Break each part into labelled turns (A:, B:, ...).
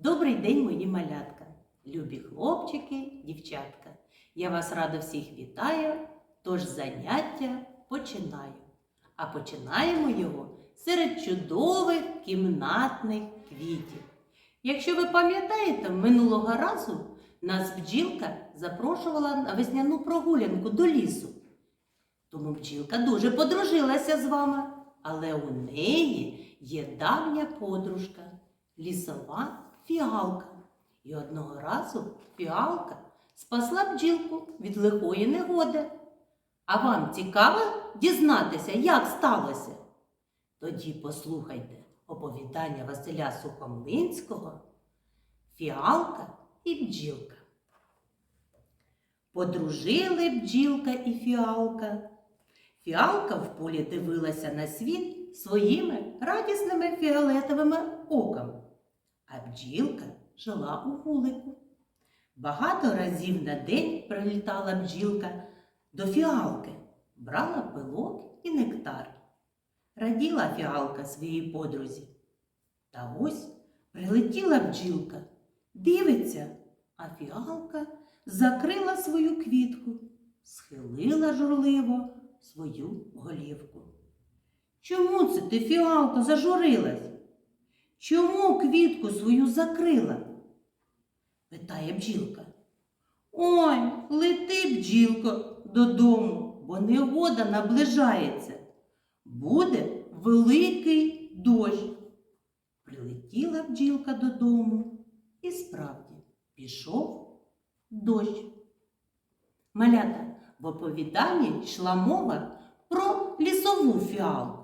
A: Добрий день, мої малятка, любі хлопчики, дівчатка. Я вас радо всіх вітаю, тож заняття починаю. А починаємо його серед чудових кімнатних квітів. Якщо ви пам'ятаєте, минулого разу нас бджілка запрошувала на весняну прогулянку до лісу. Тому бджілка дуже подружилася з вами, але у неї є давня подружка, лісова фіалка. І одного разу фіалка спасла бджілку від лихої негоди. А вам цікаво дізнатися, як сталося? Тоді послухайте оповідання Василя Сухомлинського Фіалка і бджілка. Подружили бджілка і фіалка. Фіалка в полі дивилася на світ своїми радісними фіолетовими оками, а бджілка жила у вулику. Багато разів на день прилітала бджілка до фіалки, брала пилок і нектар. Раділа фіалка своїй подрузі. Та ось прилетіла бджілка, дивиться, а фіалка закрила свою квітку, схилила журливо свою голівку. Чому це ти, фіалко, зажурилась? Чому квітку свою закрила? питає бджілка. Ой, лети, бджілко, додому, бо негода наближається. Буде великий дощ. Прилетіла бджілка додому і справді пішов дощ. Малята, в оповіданні йшла мова про лісову фіалку.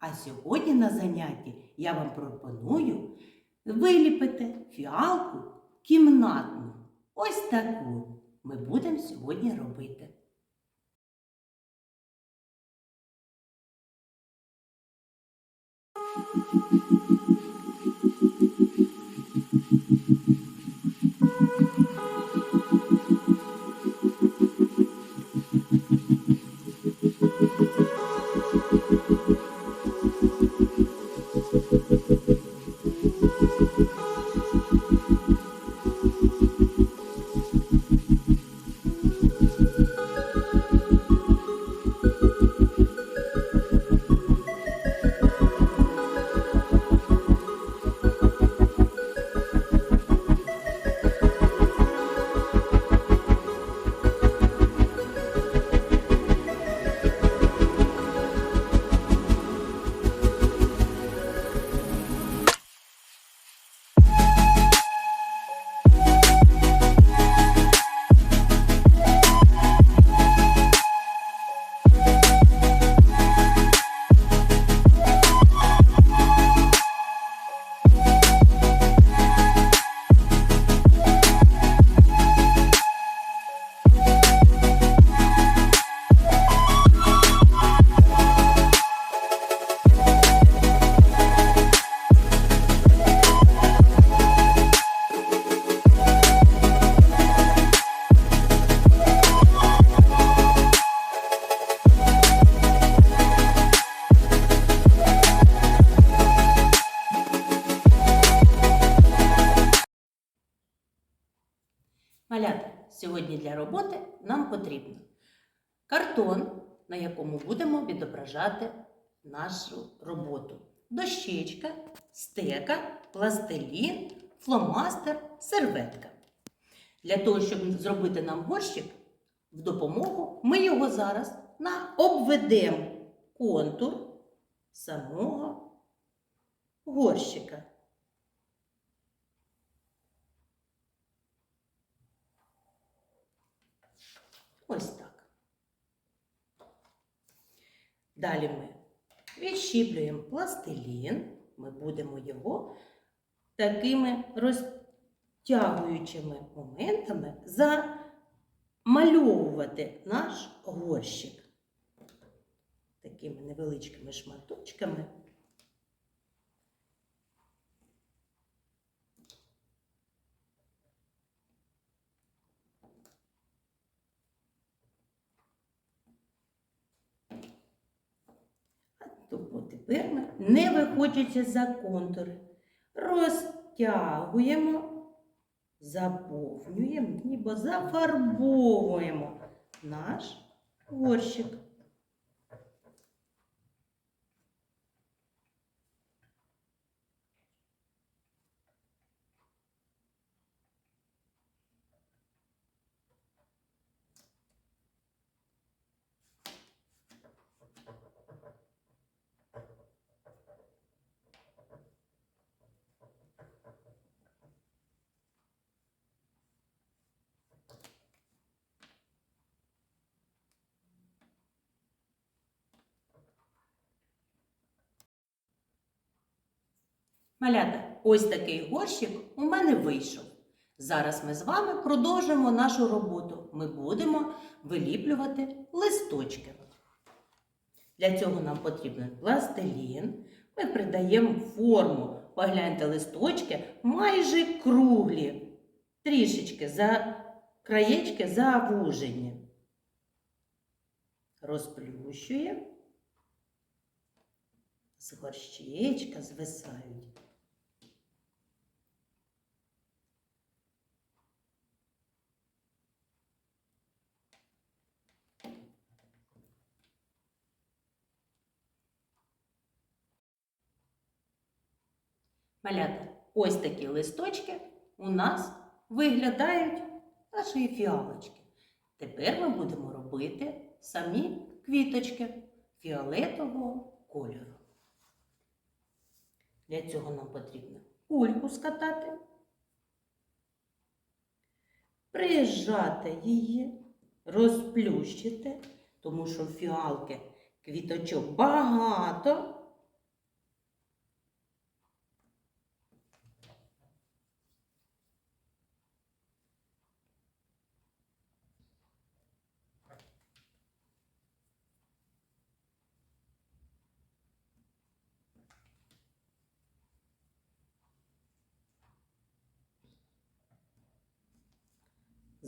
A: А сьогодні на занятті я вам пропоную виліпити фіалку кімнатну. Ось таку ми будемо сьогодні робити. Малята, картон, на якому будемо відображати нашу роботу. Дощечка, стека, пластилін, фломастер, серветка. Для того, щоб зробити нам горщик в допомогу, ми його зараз обведемо контур самого горщика. Ось Далі ми відщіплюємо пластилін, ми будемо його такими розтягуючими моментами замальовувати наш горщик. Такими невеличкими шматочками. Тобто тепер ми, не виходячи за контури, розтягуємо, заповнюємо, ніби зафарбовуємо наш горщик. Малята, ось такий горщик у мене вийшов. Зараз ми з вами продовжимо нашу роботу. Ми будемо виліплювати листочки. Для цього нам потрібен пластилін. Ми придаємо форму. Погляньте, листочки майже круглі. Трішечки за краєчки завужені. Розплющуємо. З горщичка звисають. Малята, ось такі листочки у нас виглядають нашої фіалочки. Тепер ми будемо робити самі квіточки фіолетового кольору. Для цього нам потрібно кульку скатати, прижати її, розплющити, тому що фіалки квіточок багато.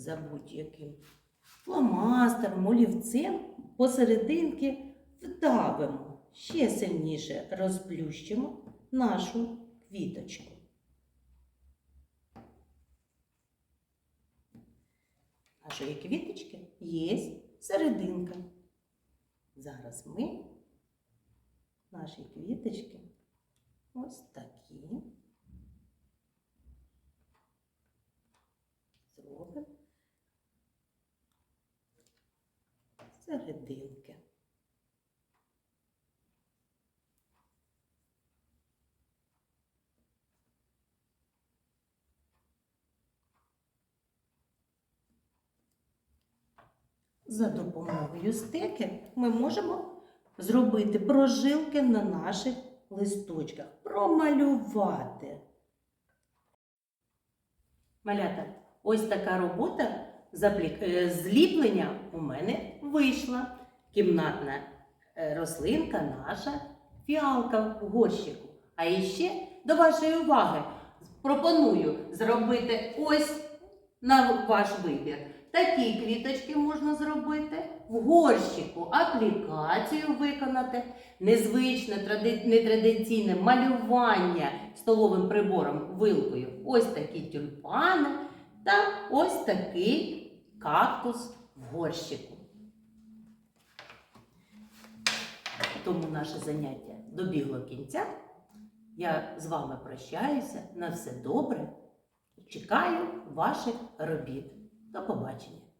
A: За будь-яким фломастером, олівцем посерединки вдавимо, ще сильніше розплющимо нашу квіточку. Нашої квіточки є серединка. Зараз ми наші квіточки ось такі зробимо серединки. За допомогою стеки ми можемо зробити прожилки на наших листочках, промалювати. Малята, ось така робота зліплення у мене вийшла. Кімнатна е, рослинка наша фіалка в горщику. А іще до вашої уваги пропоную зробити ось на ваш вибір. Такі квіточки можна зробити, в горщику аплікацію виконати, незвичне тради- нетрадиційне малювання столовим прибором вилкою. Ось такі тюльпани та ось такий кактус в горщику. Тому наше заняття добігло кінця. Я з вами прощаюся. На все добре. Чекаю ваших робіт. До побачення!